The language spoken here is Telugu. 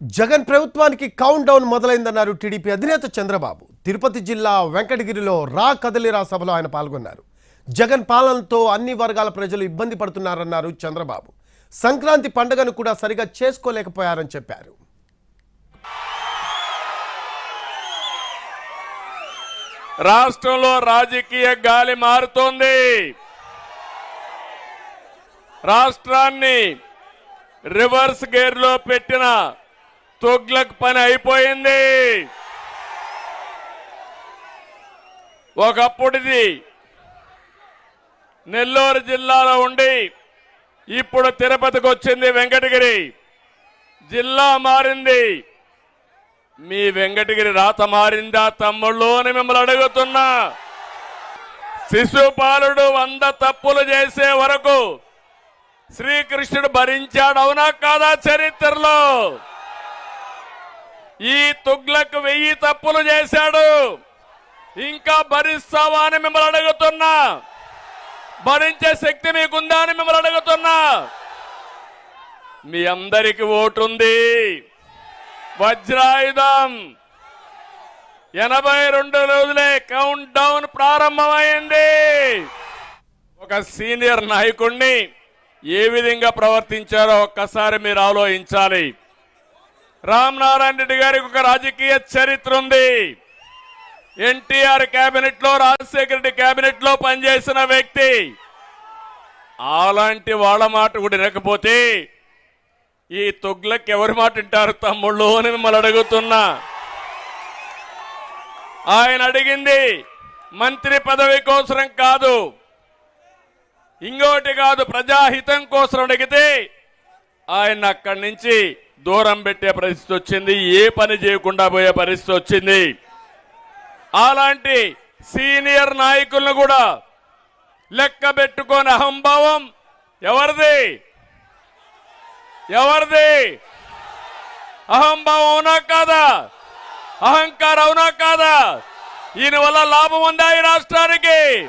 జగన్ ప్రభుత్వానికి కౌంట్ డౌన్ మొదలైందన్నారు టీడీపీ అధినేత చంద్రబాబు. తిరుపతి జిల్లా వెంకటగిరిలో రా కదలిరా సభలో ఆయన పాల్గొన్నారు. జగన్ పాలనతో అన్ని వర్గాల ప్రజలు ఇబ్బంది పడుతున్నారన్నారు చంద్రబాబు. సంక్రాంతి పండుగను కూడా సరిగా చేసుకోలేకపోయారని చెప్పారు. రాష్ట్రంలో రాజకీయ గాలి మారుతోంది. రాష్ట్రాన్ని రివర్స్ గేర్లో పెట్టిన తుగ్లక్ పని అయిపోయింది. ఒకప్పుడిది నెల్లూరు జిల్లాలో ఉండి ఇప్పుడు తిరుపతికి వచ్చింది వెంకటగిరి. జిల్లా మారింది. మీ వెంకటగిరి రాత మారిందా తమ్ముళ్ళు అని మిమ్మల్ని అడుగుతున్నా. శిశుపాలుడు వంద తప్పులు చేసే వరకు శ్రీకృష్ణుడు భరించాడు అవునా కాదా చరిత్రలో? ఈ తుగ్లకు వెయ్యి తప్పులు చేశాడు. ఇంకా భరిస్తావా అని మిమ్మల్ని అడుగుతున్నా. భరించే శక్తి మీకుందా అని మిమ్మల్ని అడుగుతున్నా. మీ అందరికి ఓటుంది. వజ్రాయుధం. ఎనభై రెండు రోజులే కౌంట్ డౌన్ ప్రారంభమైంది. ఒక సీనియర్ నాయకుణ్ణి ఏ విధంగా ప్రవర్తించారో ఒక్కసారి మీరు ఆలోచించాలి. రామ్ నారాయణ రెడ్డి గారికి ఒక రాజకీయ చరిత్ర ఉంది. ఎన్టీఆర్ కేబినెట్లో రాజశేఖర రెడ్డి కేబినెట్లో పనిచేసిన వ్యక్తి. అలాంటి వాళ్ళ మాట కూడా వినకపోతే ఈ తొగ్లకి ఎవరి మాట వింటారు తమ్ముళ్ళు అని మిమ్మల్ని అడుగుతున్నా. ఆయన అడిగింది మంత్రి పదవి కోసరం కాదు. ఇంకోటి కాదు ప్రజాహితం కోసం అడిగితే ఆయన అక్కడి నుంచి దూరం పెట్టే పరిస్థితి వచ్చింది. ఏ పని చేయకుండా పోయే పరిస్థితి వచ్చింది. అలాంటి సీనియర్ నాయకులను కూడా లెక్క పెట్టుకొని అహంభావం. ఎవరిది? ఎవరిది? అహంభావం అవునా కాదా? అహంకారం అవునా కాదా? దీని వల్ల లాభం ఉందా ఈ రాష్ట్రానికి?